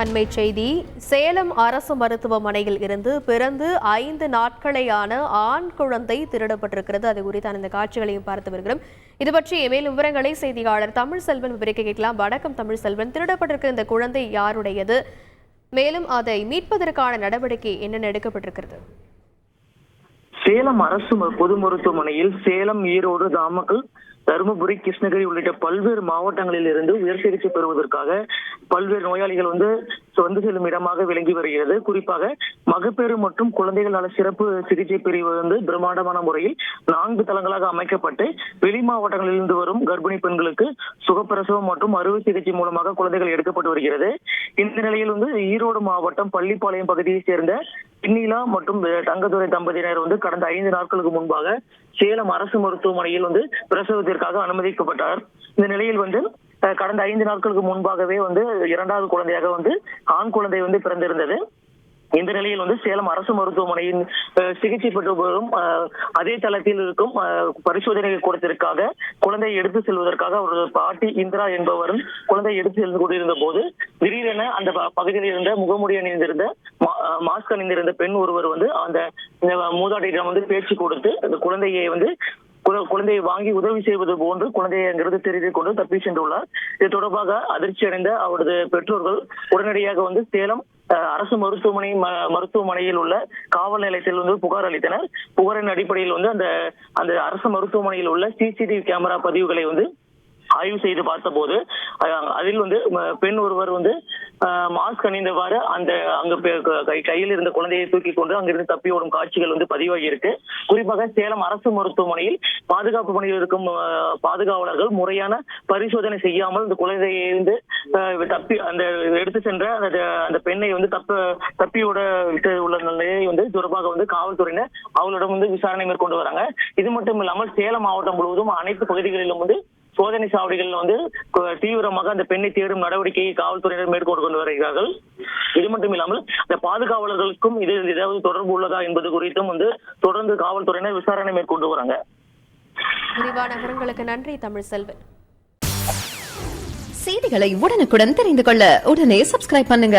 அண்மை செய்தி சேலம் அரசு மருத்துவமனையில் இருந்து பிறந்து ஐந்து நாட்களையான ஆண் குழந்தை திருடப்பட்டிருக்கிறது. அது குறித்தான இந்த காட்சிகளையும் பார்த்து வருகிறோம். இது பற்றி மேலும் விவரங்களை செய்தியாளர் தமிழ் செல்வன் விவரிக்க கேட்கலாம். வணக்கம் தமிழ் செல்வன் திருடப்பட்டிருக்கிற இந்த குழந்தை யாருடையது? மேலும் அதை மீட்பதற்கான நடவடிக்கை என்னென்ன எடுக்கப்பட்டிருக்கிறது? சேலம் அரசு பொது மருத்துவமனையில் சேலம் ஈரோடு நாமக்கல் தருமபுரி கிருஷ்ணகிரி உள்ளிட்ட பல்வேறு மாவட்டங்களில் இருந்து உயர் சிகிச்சை பெறுவதற்காக பல்வேறு நோயாளிகள் வந்து வந்து செல்லும் இடமாக விளங்கி வருகிறது. குறிப்பாக மகப்பேறு மற்றும் குழந்தைகள் நல சிறப்பு சிகிச்சை பிரிவு வந்து பிரம்மாண்டமான முறையில் நான்கு தளங்களாக அமைக்கப்பட்டு வெளி மாவட்டங்களில் இருந்து வரும் கர்ப்பிணி பெண்களுக்கு சுகப்பிரசவம் மற்றும் அறுவை சிகிச்சை மூலமாக குழந்தைகள் எடுக்கப்பட்டு வருகிறது. இந்த நிலையில் வந்து ஈரோடு மாவட்டம் பள்ளிப்பாளையம் பகுதியைச் சேர்ந்த பின்னிலா மற்றும் தங்கதுரை தம்பதியினர் வந்து கடந்த ஐந்து நாட்களுக்கு முன்பாக சேலம் அரசு மருத்துவமனையில் வந்து பிரசவத்திற்காக அனுமதிக்கப்பட்டார். இந்த நிலையில் வந்து கடந்த ஐந்து நாட்களுக்கு முன்பாகவே வந்து இரண்டாவது குழந்தையாக வந்து ஆண் குழந்தை வந்து பிறந்திருந்தது. இந்த நிலையில் வந்து சேலம் அரசு மருத்துவமனையின் சிகிச்சை பெற்று வரும் அதே தளத்தில் இருக்கும் பரிசோதனை கூடத்திற்காக குழந்தையை எடுத்து செல்வதற்காக அவரது பாட்டி இந்திரா என்பவரும் குழந்தையை எடுத்து சென்று கொண்டிருந்த போது திடீரென அந்த பகுதியில் இருந்த முகமுடி அணிந்திருந்த மா- மாஸ்க் அணிந்திருந்த பெண் ஒருவர் வந்து அந்த மூதாட்டியிடம் வந்து பேச்சு கொடுத்து அந்த குழந்தையை வந்து குழ- குழந்தையை வாங்கி உதவி செய்வது போன்று குழந்தையை அங்கிருந்து தெரிந்து கொண்டு தப்பி சென்றுள்ளார். இது தொடர்பாக அதிர்ச்சி அடைந்த அவரது பெற்றோர்கள் உடனடியாக வந்து சேலம் அரசு மருத்துவமனை ம- மருத்துவமனையில் உள்ள காவல் நிலையத்தில் வந்து புகார் அளித்தனர். புகாரின் அடிப்படையில் வந்து அந்த அந்த அரசு மருத்துவமனையில் உள்ள சிசிடிவி கேமரா பதிவுகளை வந்து ஆய்வு செய்து பார்த்தபோது அஹ், அதில் வந்து பெண் ஒருவர் வந்து மாஸ்க் அணிந்தவாறு அந்த அங்க கை- கையில் இருந்த குழந்தையை தூக்கி கொண்டு அங்கிருந்து தப்பி ஓடும் காட்சிகள் வந்து பதிவாகி இருக்கு. குறிப்பாக சேலம் அரசு மருத்துவமனையில் பாதுகாப்பு பணியில் இருக்கும் பாதுகாவலர்கள் முறையான பரிசோதனை செய்யாமல் இந்த குழந்தையை வந்து தப்பி அந்த எடுத்து சென்ற அந்த அந்த பெண்ணை வந்து தப்ப தப்பியோட விட்டு உள்ள நிலையை வந்து தொடர்பாக வந்து காவல்துறையினர் அவர்களிடம் வந்து விசாரணை மேற்கொண்டு வராங்க. இது மட்டும் இல்லாமல் சேலம் மாவட்டம் முழுவதும் அனைத்து பகுதிகளிலும் வந்து சோதனை சாவடிகள் வந்து தீவிரமாக அந்த பெண்ணை தேடும் நடவடிக்கையை காவல்துறையினர் மேற்கொண்டு கொண்டு வருகிறார்கள். இது மட்டும் இல்லாமல் இந்த பாதுகாவலர்களுக்கும் இது ஏதாவது தொடர்பு உள்ளதா என்பது குறித்தும் வந்து தொடர்ந்து காவல்துறையினர் விசாரணை மேற்கொண்டு வராங்க. விரிவான விவரங்களுக்கு நன்றி தமிழ் செல்வன் செய்திகளை உடனுக்குடன் தெரிந்து கொள்ள உடனே சப்ஸ்கிரைப் பண்ணுங்க.